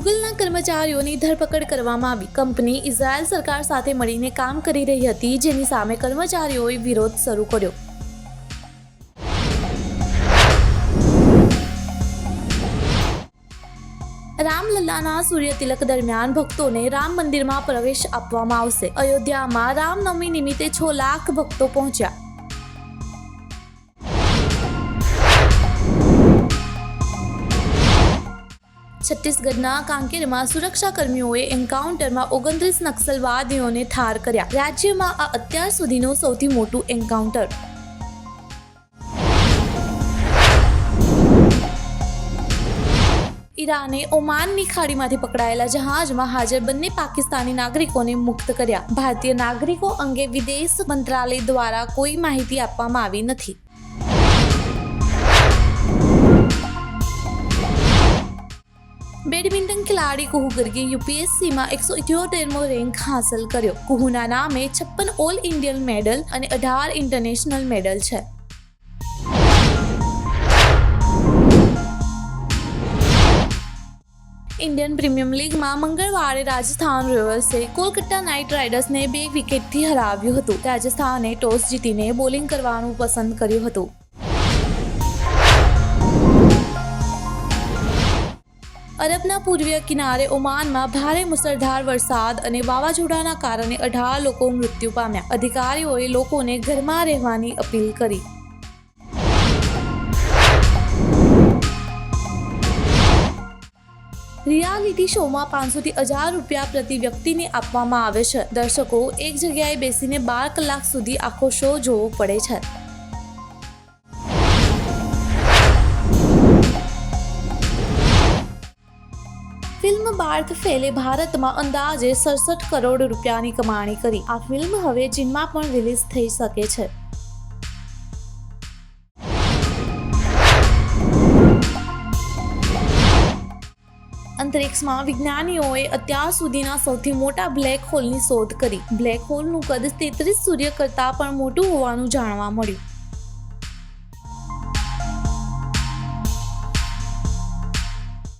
ગૂગલના કર્મચારીઓની ધરપકડ કરવામાં આવી. કંપની ઇઝરાયલ સરકાર સાથે મળીને કામ કરી રહી હતી, જેની સામે કર્મચારીઓએ વિરોધ શરૂ કર્યો. રામલલ્લાના સૂર્ય તિલક દરમિયાન ભક્તોને રામ મંદિરમાં પ્રવેશ આપવામાં આવશે. અયોધ્યામાં રામનવમી નિમિત્તે છ લાખ ભક્તો પહોંચ્યા. છત્તીસગઢના કાંકેરમાં સુરક્ષા કર્મીઓએ એન્કાઉન્ટરમાં ઓગણત્રીસ નક્સલવાદીઓને ઠાર કર્યા. રાજ્યમાં આ અત્યાર સુધીનું સૌથી મોટું એન્કાઉન્ટર. ઈરાને ઓમાનની ખાડીમાંથી પકડાયેલા જહાજમાં હાજર બંને પાકિસ્તાની નાગરિકોને મુક્ત કર્યા. ભારતીય નાગરિકો અંગે વિદેશ મંત્રાલય દ્વારા કોઈ માહિતી આપવામાં આવી નથી. બેડમિન્ટન ખેલાડી કુહુ ગર્ગે યુપીએસસીમાં એકસો ઇઠ્યોતેરમો રેન્ક હાંસલ કર્યો. કુહુના નામે છપ્પન ઓલ ઇન્ડિયન મેડલ અને અઢાર ઇન્ટરનેશનલ મેડલ છે. ઇન્ડિયન પ્રીમિયમ લીગમાં મંગળવારે રાજસ્થાન રોયલ્સે કોલકાતા નાઇટ રાઇડર્સને બે વિકેટથી હરાવ્યું હતું. રાજસ્થાને ટોસ જીતીને બોલિંગ કરવાનું પસંદ કર્યું હતું. અરબના પૂર્વીય કિનારે ઓમાનમાં ભારે મુસળધાર વરસાદ અને વાવાઝોડાના કારણે અઢાર લોકો મૃત્યુ પામ્યા. અધિકારીઓએ લોકોને ઘરમાં રહેવાની અપીલ કરી. રિયાલિટી શોમાં પાંચસોથી હજાર રૂપિયા પ્રતિ વ્યક્તિને આપવામાં આવે છે. દર્શકો એક જગ્યાએ બેસીને બાર કલાક સુધી આખો શો જોવો પડે છે. ફિલ્મ બાર્થ ફેલે, ભારતમાં અંદાજે સડસઠ કરોડ રૂપિયાની કમાણી કરી. આ ફિલ્મ હવે ચીનમાં પણ રિલીઝ થઈ શકે છે. અંતરિક્ષમાં વિજ્ઞાનીઓએ અત્યાર સુધીના સૌથી મોટા બ્લેક હોલની શોધ કરી. બ્લેક હોલનું કદ તેત્રીસ સૂર્ય કરતાં પણ મોટું હોવાનું જાણવા મળ્યું.